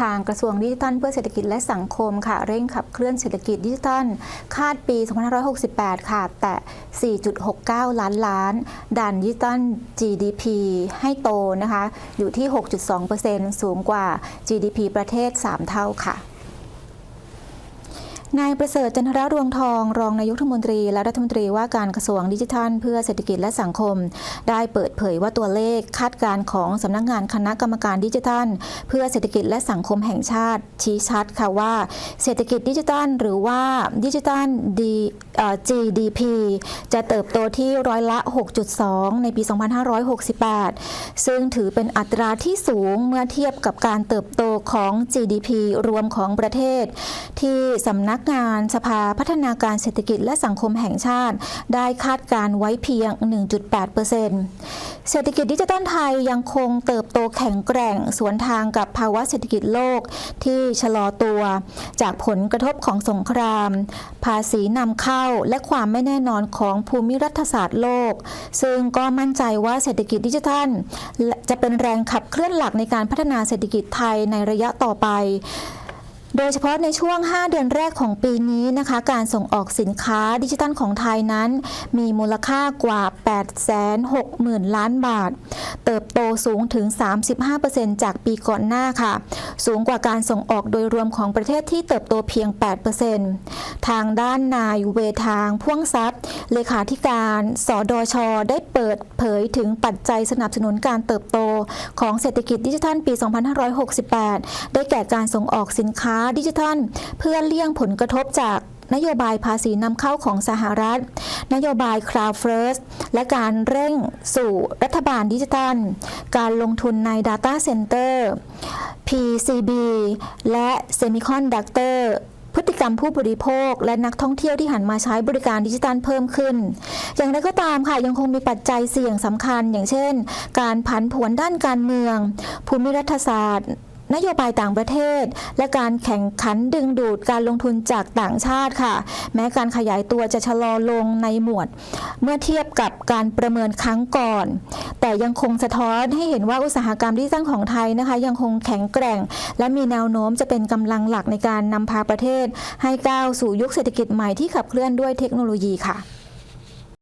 ทางกระทรวงดิจิทัลเพื่อเศรษฐกิจและสังคมค่ะ เร่งขับเคลื่อนเศรษฐกิจดิจิทัล คาดปี 2568 ค่ะ แต่ 4.69 ล้านล้าน ดันดิจิทัล GDP ให้โตนะคะ อยู่ที่ 6.2%สูงกว่า GDP ประเทศ 3 เท่าค่ะ นายประเสริฐจันทรรวงทอง รองนายกรัฐมนตรี และรัฐมนตรีว่าการกระทรวงดิจิทัล เพื่อเศรษฐกิจและสังคม ได้เปิดเผยว่าตัวเลขคาดการณ์ของสำนักงานคณะกรรมการดิจิทัล เพื่อเศรษฐกิจและสังคมแห่งชาติ ชี้ชัดค่ะว่า เศรษฐกิจดิจิทัล หรือว่าดิจิทัล GDP จะเติบโตที่ร้อยละ 6.2 ในปี 2568 ซึ่งถือเป็นอัตราที่สูงเมื่อเทียบกับการเติบโตของ GDP รวมของประเทศ ที่สำนักนักงานสภาพัฒนาการเศรษฐกิจและสังคมแห่งชาติ ได้คาดการไว้เพียง 1.8%เศรษฐกิจดิจิทัลไทยยังคงเติบโตแข็งแกร่งสวนทางกับภาวะเศรษฐกิจโลกที่ชะลอตัว จากผลกระทบของสงคราม ภาษีนำเข้าและความไม่แน่นอนของภูมิรัฐศาสตร์โลก ซึ่งก็มั่นใจว่าเศรษฐกิจดิจิทัล จะเป็นแรงขับเคลื่อนหลักในการพัฒนาเศรษฐกิจไทยในระยะต่อไป โดยเฉพาะในช่วง 5 เดือนแรกของปีนี้นะคะ การส่งออกสินค้าดิจิทัลของไทยนั้น มีมูลค่ากว่า 860,000 ล้านบาท เติบโตสูงถึง 35%จากปีก่อนหน้าค่ะ สูงกว่าการส่งออกโดยรวมของประเทศที่เติบโตเพียง 8%ทางด้านนายเวทางพ่วงทรัพย์ เลขาธิการสดช ได้เปิดเผยถึงปัจจัยสนับสนุนการเติบโตของเศรษฐกิจดิจิทัลปี 2568 ได้แก่การส่งออกสินค้าดิจิทัล เพื่อเลี่ยงผลกระทบจากนโยบายภาษีนำเข้าของสหรัฐ นโยบาย Cloud First และการเร่งสู่รัฐบาลดิจิทัล การลงทุนใน Data Center PCB และ Semiconductor พฤติกรรมผู้บริโภค และนักท่องเที่ยวที่หันมาใช้บริการดิจิทัลเพิ่มขึ้น อย่างไรก็ตามค่ะยังคงมีปัจจัยเสี่ยงสำคัญ อย่างเช่น การผันผวนด้านการเมือง ภูมิรัฐศาสตร์ นโยบายต่างประเทศ และการแข่งขันดึงดูดการลงทุนจากต่างชาติค่ะ แม้การขยายตัวจะชะลอลงในหมวด เมื่อเทียบกับการประเมินครั้งก่อน แต่ยังคงสะท้อนให้เห็นว่าอุตสาหกรรมดิจิทัลของไทยนะคะ ยังคงแข็งแกร่ง และมีแนวโน้มจะเป็นกำลังหลักในการนำพาประเทศ ให้ก้าวสู่ยุคเศรษฐกิจใหม่ที่ขับเคลื่อนด้วยเทคโนโลยีค่ะ